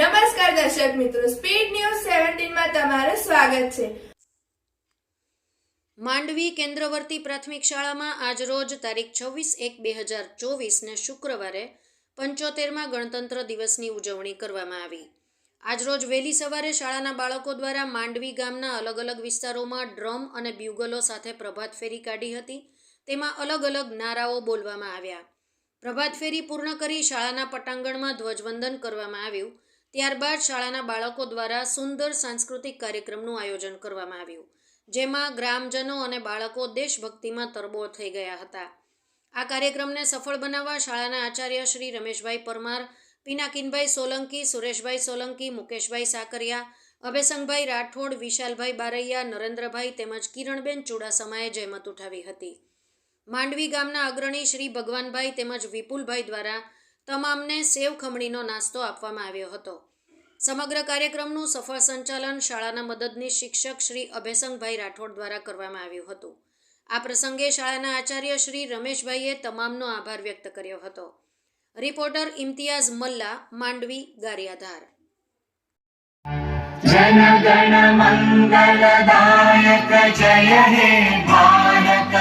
નમસ્કાર દર્શક મિત્રો સ્પીડ ન્યૂઝ સેવન્ટીનમાં તમારું સ્વાગત છે. માંડવી કેન્દ્રવર્તી પ્રાથમિક શાળામાં આજરોજ તારીખ છવ્વીસ એક બે હજાર ચોવીસને શુક્રવારે પંચોતેરમાં ગણતંત્ર દિવસની ઉજવણી કરવામાં આવી. આજરોજ વહેલી સવારે શાળાના બાળકો દ્વારા માંડવી ગામના અલગ અલગ વિસ્તારોમાં ડ્રમ અને બ્યુગલો સાથે પ્રભાત ફેરી કાઢી હતી. તેમાં અલગ અલગ નારાઓ બોલવામાં આવ્યા. પ્રભાત ફેરી પૂર્ણ કરી શાળાના પટાંગણમાં ધ્વજવંદન કરવામાં આવ્યું. ત્યારબાદ શાળાના બાળકો દ્વારા સુંદર સાંસ્કૃતિક કાર્યક્રમનું આયોજન કરવામાં આવ્યું, જેમાં ગ્રામજનો અને બાળકો દેશભક્તિમાં તરબોળ થઈ ગયા હતા. આ કાર્યક્રમને સફળ બનાવવા શાળાના આચાર્ય શ્રી રમેશભાઈ પરમાર, પિનાકિનભાઈ સોલંકી, સુરેશભાઈ સોલંકી, મુકેશભાઈ સાકરિયા અભેસંગભાઈ રાઠોડ, વિશાલભાઈ બારૈયા, નરેન્દ્રભાઈ તેમજ કિરણબેન ચુડાસમાએ જહેમત ઉઠાવી હતી. માંડવી ગામના અગ્રણી શ્રી ભગવાનભાઈ તેમજ વિપુલભાઈ દ્વારા તમામને સેવ ખમણીનો નાસ્તો આપવામાં આવ્યો હતો સમગ્ર કાર્યક્રમનું સફળ સંચાલન શાળાના મદદનીશ શિક્ષક શ્રી અભયસંગભાઈ રાઠોડ દ્વારા કરવામાં આવ્યું હતું આ પ્રસંગે શાળાના આચાર્ય શ્રી રમેશભાઈએ તમામનો આભાર વ્યક્ત કર્યો હતો રિપોર્ટર ઇમ્તિયાઝ મલ્લા માંડવી ગારિયાધાર जनगण मङ्गलदायक जय हे भारत